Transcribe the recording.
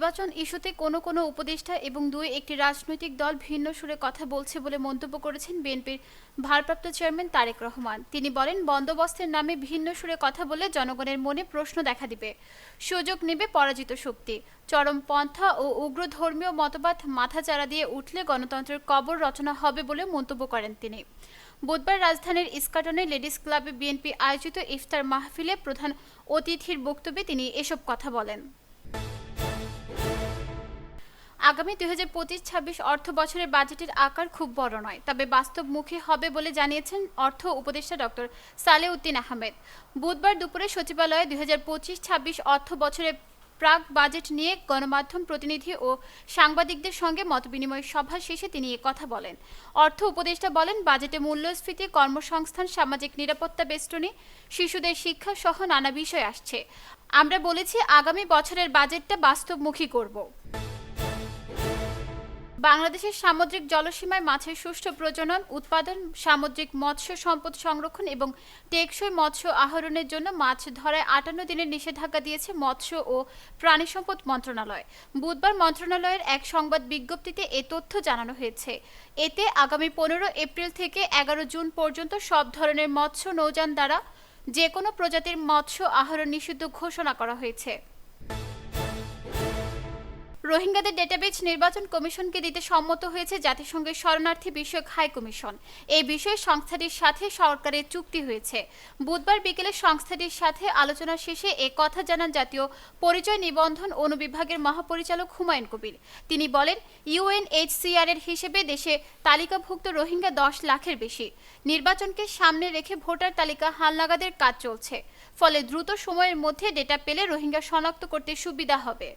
নির্বাচন ইস্যুতে কোনো কোনো উপদেষ্টা এবং দুই একটি রাজনৈতিক দল ভিন্ন সুরে কথা বলছে বলে মন্তব্য করেছেন বিএনপির ভারপ্রাপ্ত চেয়ারম্যান তারেক রহমান। তিনি বলেন, বন্দোবস্তের নামে ভিন্ন সুরে কথা বলে জনগণের মনে প্রশ্ন দেখা দিবে। সুযোগ নেবে পরাজিত শক্তি। চরম পন্থা ও উগ্র ধর্মীয় মতবাদ মাথাচাড়া দিয়ে উঠলে গণতন্ত্রের কবর রচনা হবে বলে মন্তব্য করেন তিনি। বুধবার রাজধানীর ইস্কাটনে লেডিস ক্লাবে বিএনপি আয়োজিত ইফতার মাহফিলে প্রধান অতিথির বক্তব্যে তিনি এসব কথা বলেন। আগামী দুই হাজার পঁচিশ, ছাব্বিশ অর্থ বছরের বাজেটের আকার খুব বড় নয়, তবে বাস্তবমুখী হবে বলে জানিয়েছেন অর্থ উপদেষ্টা ডক্টর সালেউদ্দিন আহমেদ। বুধবার দুপুরে সচিবালয়ে দুই হাজার পঁচিশ, ছাব্বিশ অর্থ বছরের প্রাক বাজেট নিয়ে গণমাধ্যম প্রতিনিধি ও সাংবাদিকদের সঙ্গে মতবিনিময় সভা শেষে তিনি কথা বলেন। অর্থ উপদেষ্টা বলেন, বাজেটে মূল্যস্ফীতি, কর্মসংস্থান, সামাজিক নিরাপত্তা বেষ্টনী, শিশুদের শিক্ষা সহ নানা বিষয় আসছে। আমরা বলেছি, আগামী বছরের বাজেটটা বাস্তবমুখী করব। বাংলাদেশের সামুদ্রিক জলসীমায় মাছের সুষ্ঠু প্রজনন, উৎপাদন, সামুদ্রিক মৎস্য সম্পদ সংরক্ষণ এবং টেকসই মৎস্য আহরণের জন্য মাছ ধরায় আটান্ন দিনের নিষেধাজ্ঞা দিয়েছে মৎস্য ও প্রাণী সম্পদ মন্ত্রণালয়। বুধবার মন্ত্রণালয়ের এক সংবাদ বিজ্ঞপ্তিতে এ তথ্য জানানো হয়েছে। এতে আগামী পনেরো এপ্রিল থেকে এগারো জুন পর্যন্ত সব ধরনের মৎস্য নৌযান দ্বারা যে কোনো প্রজাতির মৎস্য আহরণ নিষিদ্ধ ঘোষণা করা হয়েছে। রোহিঙ্গাদের ডেটাবেজ নির্বাচন কমিশনকে দিতে সম্মত হয়েছে জাতিসংঘের শরণার্থী বিষয়ক হাই কমিশন। এই বিষয়ে সংস্থাটির সাথে সরকারের চুক্তি হয়েছে। বুধবার বিকেলে সংস্থাটির সাথে আলোচনা শেষে এ কথা জানান জাতীয় পরিচয় নিবন্ধন অনুবিভাগের মহাপরিচালক হুমায়ুন কবির। তিনি বলেন ইউএনএইচসিআর এর হিসেবে দেশে তালিকাভুক্ত রোহিঙ্গা দশ লাখের বেশি। নির্বাচনকে সামনে রেখে ভোটার তালিকা হালনাগাদের কাজ চলছে। ফলে দ্রুত সময়ের মধ্যে ডেটা পেলে রোহিঙ্গা শনাক্ত করতে সুবিধা হবে।